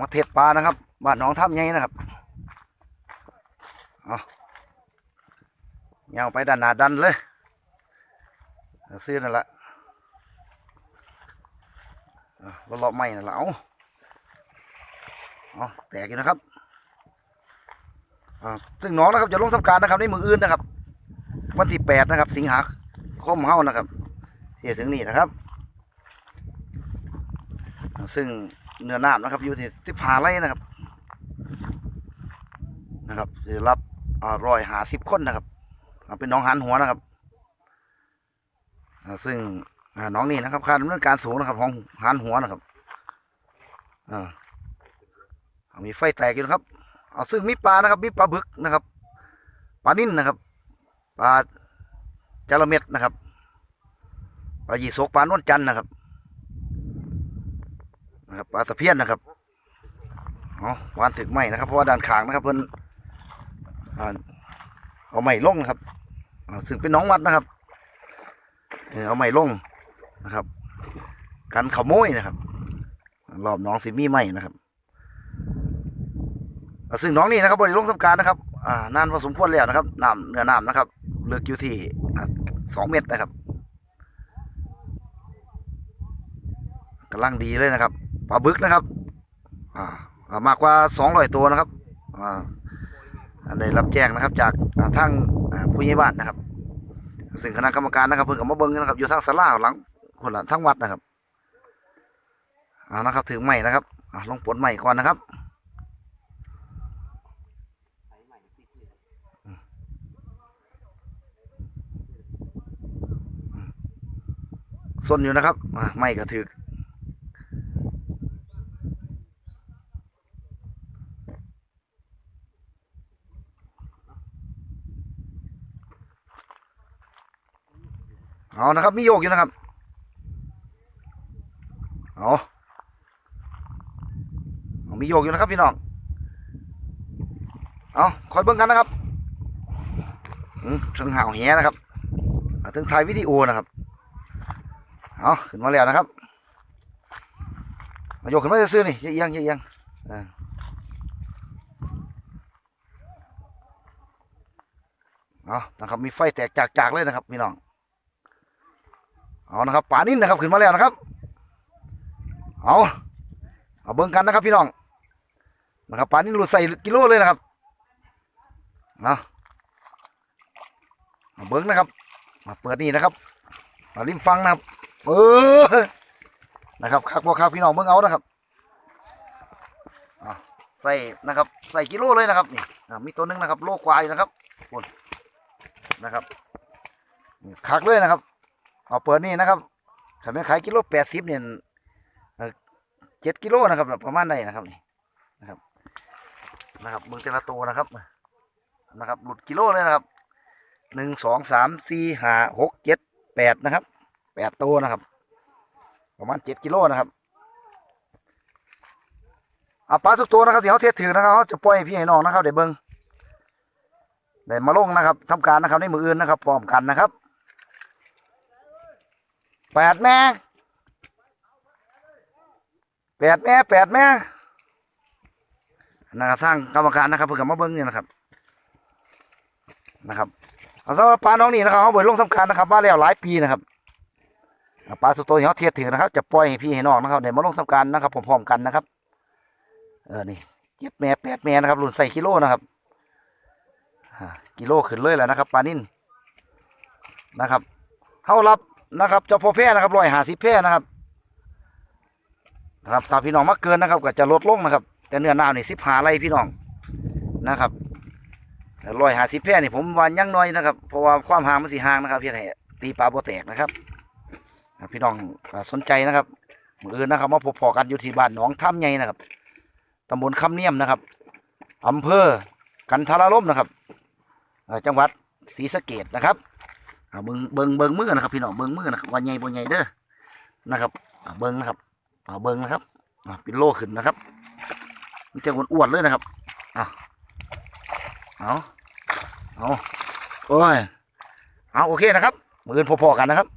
มาเทศปลานะครับบ้านหน้องถ้ำไงนะครับเอาเงาไปด้านหน้าดันเลยเอาซื้อนั่นแหละเอาเลาะไม่นั่นแหละเอาเอาแตกอยู่นะครับอ่าซึ่งน้องนะครับจะลงทำการนะครับในมืออื่นนะครับ วันที่แปดนะครับ สิงหาคมเฮานะครับที่จะถึงนี่นะครับ ซึ่ง เนื้อน้ำนะครับ อยู่ที่สิบหาไร่นะครับ นะครับจะรับร้อยหาสิบคนนะครับเป็นน้องหันหัวนะครับซึ่งน้องนี่นะครับค่าดำเนินการสูงนะครับ ของหันหัวนะครับอ่ามีไฟแตกอยู่นะครับเอาซึ่งมีปลานะครับ มีปลาบึกนะครับปลานิ่นนะครับปลาจระเม็ดนะครับปลายีสกปลานวลจันนะครับ นะครับปลาตะเพียนนะครับเอาวานถึกไม้นะครับเพราะว่าด้านขางนะครับเพิ่นเอาไม้ลงนะครับซึ่งเป็นน้องวัดนะครับเออเอาไม้ลงนะครับ กันขโมยนะครับรอบน้องสิมีไม้นะครับซึ่งน้องนี่นะครับบริลงทำการนะครับอ่านานพอสมควรแล้วนะครับน้ำเนื้อน้ำนะครับเลือกอยู่ที่สองเมตรนะครับกำลังดีเลยนะครับ ปลาบึกนะครับ อ่ามากกว่าสองร้อยตัวนะครับ อ่าได้รับแจ้งนะครับ จากทางผู้ใหญ่บ้านนะครับ ซึ่งคณะกรรมการนะครับเพิ่งกับมาเบิ้งนะครับ อยู่ทางศาลาหลังคนละทั้งวัดนะครับอ่านะครับถึงใหม่นะครับลองปลดใหม่ก่อนนะครับส้นอยู่นะครับไม่กระถือ เอานะครับมีโยกอยู่นะครับเอาเอามีโยกอยู่นะครับพี่น้องเอาคอยเบิ่งกันนะครับถึงห่าวแหนะครับถึงถ่ายวิดีโอนะครับเอาขึ้นมาแล้วนะครับมาโยกขึ้นมาซื้อนี่เอียงๆเอียงอ่าเอานะครับมีไฟแตกจากๆเลยนะครับพี่น้อง เอานะครับป่านิ่นนะครับขึ้นมาแล้วนะครับ เอาเอาเบิ่งกันนะครับ พี่น้องนะครับป่านิ่นหลุดใส่กิโลเลยนะครับเอาเอาเบิ้งนะครับ มาเปิดนี่นะครับ มาริมฟังนะครับ เออ นะครับคักบ่คักพี่น้องเบิ่งเอานะครับอะใส่นะครับ ใส่กิโลเลยนะครับนี่อะมีตัวหนึงนะครับ โลกว่ายนะครับคนนะครับคักเลยนะครับ เอาเปิดนี่นะครับถ้าไม่ขายกิโลแปดสิบเนี่ยเจ็ดกิโลนะครับ ประมาณได้นะครับนี่นะครับ นะครับเบิ่งแต่ละตัวนะครับ นะครับ หลุดกิโลเลยนะครับหนึ่งสองสามสี่ห้าหกเจ็ดแปดนะครับแปดตัวนะครับ ประมาณเจ็ดกิโลนะครับเอาปลาทุกตัวนะครับที่เขาเทศถือนะครับเขาจะปล่อยพี่ให้น้องนะครับเดี๋ยวเบิ้งเดี๋ยวมาลงนะครับทำการนะครับในมืออื่นนะครับพร้อมกันนะครับ แปดแม่แปดแม่แปดแม่นะครับทางกรรมการนะครับเพื่อมาเบิ้งเนี่ยนะครับนะครับเอาสำหรับปลาน้องนี่นะครับเขาบริลงทำการนะครับมาแล้วหลายปีนะครับปลาสุดโตที่เขาเทียบถึงนะครับ จะปล่อยให้พี่ให้น้องนะครับเดี๋ยวมาลงทำการนะครับพร้อมๆกันนะครับ เออนี่เจ็ดแม่แปดแม่นะครับรุ่นใส่กิโลนะครับกิโลขึ้นเลยแหละนะครับปลานิ่นนะครับเขารับ นะครับเจ้าพ่อแพร่นะครับร้อยหาสิบแพร่นะครับนะครับสาวพี่น้องมากเกินนะครับ ก็จะลดลงนะครับ แต่เนื้อหนาวนี่สิบหาไรพี่น้องนะครับร้อยหาสิบแพร่นี่ผมวันยังน้อยนะครับเพราะว่าความห่างมันสีห่างนะครับเพียแต่ตีปลาโบแตกนะครับ พี่น้องสนใจนะครับมืออนะครับมาพบพอกันอยู่ที่บ้านหนองถ้ำใหญ่นะครับตำบลคำเนียมนะครับอำเภอกันทราลมนะครับจังหวัดศรีสะเกดนะครับ อ่าเบิงเบิงเบิงมือนะครับพี่น้องเบิงมือนะครับวันใหญ่บนใหญ่เด้อนะครับเบิงนะครับอ่าเบิงนะครับเป็นโลขึ้นนะครับมันจะอ้วนๆเลยนะครับอะเอาเอาโอ้ยเอาโอเคนะครับมือนพอๆกันนะครับ